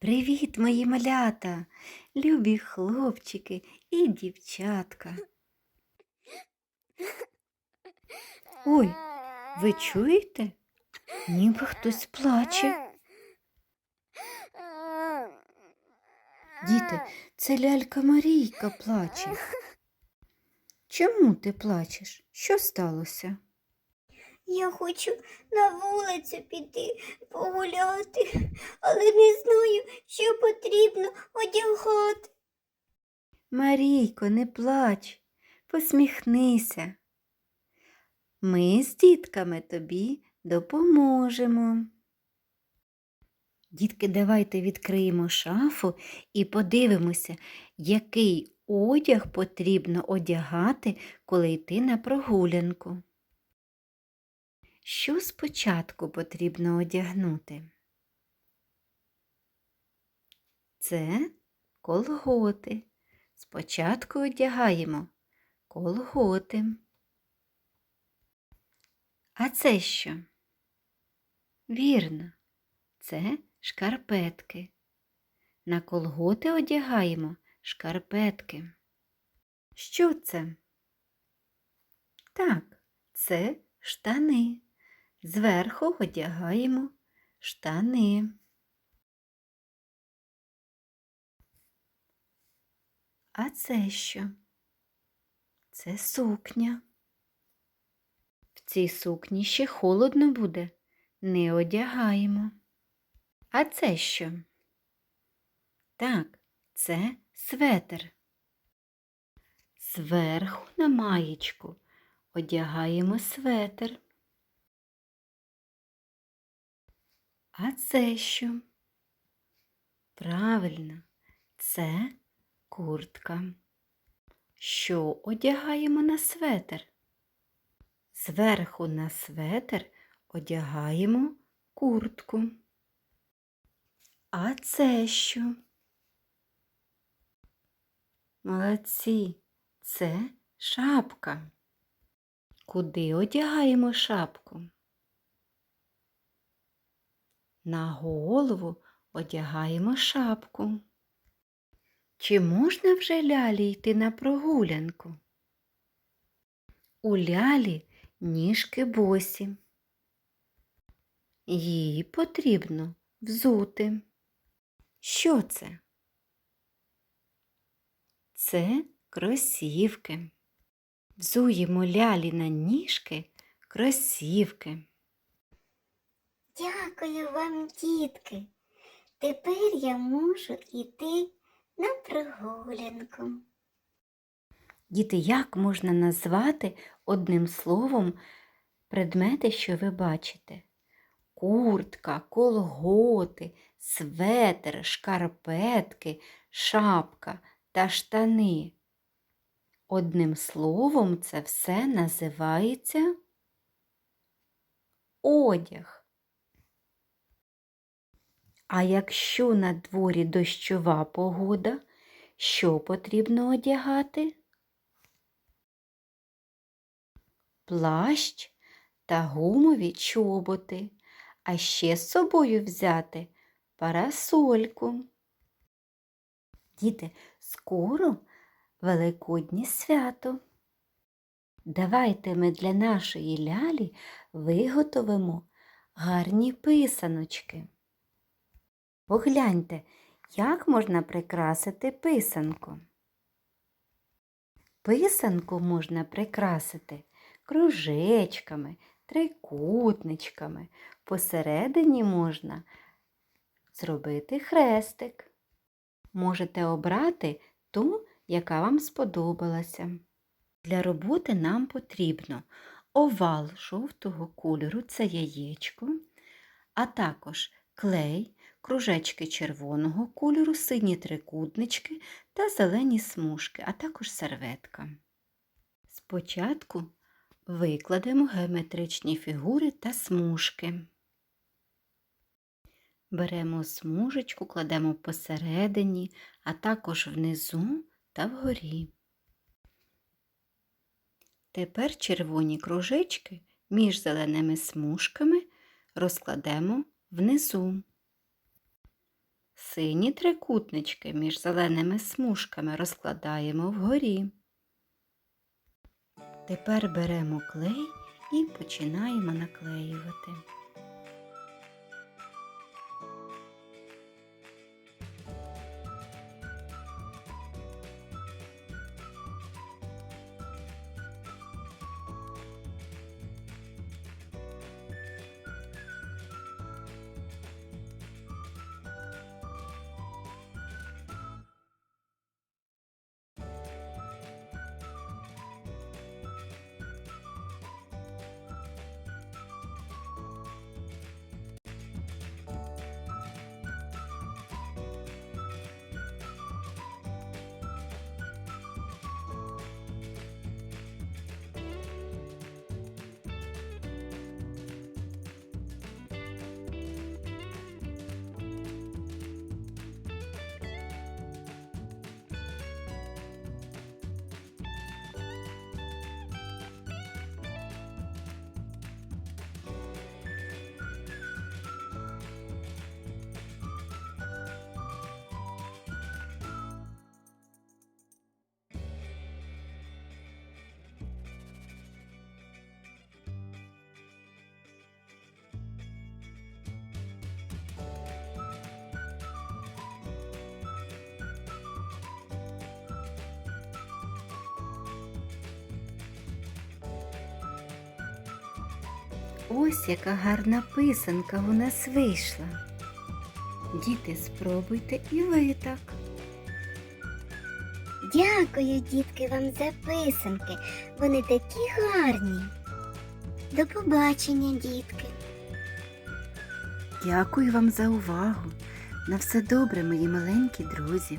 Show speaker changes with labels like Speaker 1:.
Speaker 1: Привіт, мої малята, любі хлопчики і дівчатка. Ой, ви чуєте? Ніби хтось плаче. Діти, це лялька Марійка плаче. Чому ти плачеш? Що сталося?
Speaker 2: Я хочу на вулицю піти погуляти, але не знаю, що потрібно одягати.
Speaker 1: Марійко, не плач, посміхнися. Ми з дітками тобі допоможемо. Дітки, давайте відкриємо шафу і подивимося, який одяг потрібно одягати, коли йти на прогулянку. Що спочатку потрібно одягнути? Це колготи. Спочатку одягаємо колготи. А це що? Вірно, це шкарпетки. На колготи одягаємо шкарпетки. Що це? Так, це штани. Зверху одягаємо штани. А це що? Це сукня. В цій сукні ще холодно буде, не одягаємо. А це що? Так, це светр. Зверху на маєчку одягаємо светр. А це що? Правильно, це куртка. Що одягаємо на светр? Зверху на светр одягаємо куртку. А це що? Молодці, це шапка. Куди одягаємо шапку? На голову одягаємо шапку. Чи можна вже лялі йти на прогулянку? У лялі ніжки босі. Її потрібно взути. Що це? Це кросівки. Взуємо лялі на ніжки кросівки.
Speaker 2: Дякую вам, дітки. Тепер я можу йти на прогулянку.
Speaker 1: Діти, як можна назвати одним словом предмети, що ви бачите? Куртка, колготи, светр, шкарпетки, шапка та штани. Одним словом, це все називається одяг. А якщо на дворі дощова погода, що потрібно одягати? Плащ та гумові чоботи, а ще з собою взяти парасольку. Діти, скоро Великоднє свято. Давайте ми для нашої лялі виготовимо гарні писаночки. Погляньте, як можна прикрасити писанку. Писанку можна прикрасити кружечками, трикутничками. Посередині можна зробити хрестик. Можете обрати ту, яка вам сподобалася. Для роботи нам потрібно овал жовтого кольору це яєчко, а також клей, кружечки червоного кольору, сині трикутнички та зелені смужки, а також серветка. Спочатку викладемо геометричні фігури та смужки. Беремо смужечку, кладемо посередині, а також внизу та вгорі. Тепер червоні кружечки між зеленими смужками розкладемо внизу. Сині трикутнички між зеленими смужками розкладаємо вгорі. Тепер беремо клей і починаємо наклеювати. Ось яка гарна писанка у нас вийшла. Діти, спробуйте і ви так.
Speaker 2: Дякую, дітки, вам за писанки. Вони такі гарні. До побачення, дітки.
Speaker 1: Дякую вам за увагу. На все добре, мої маленькі друзі.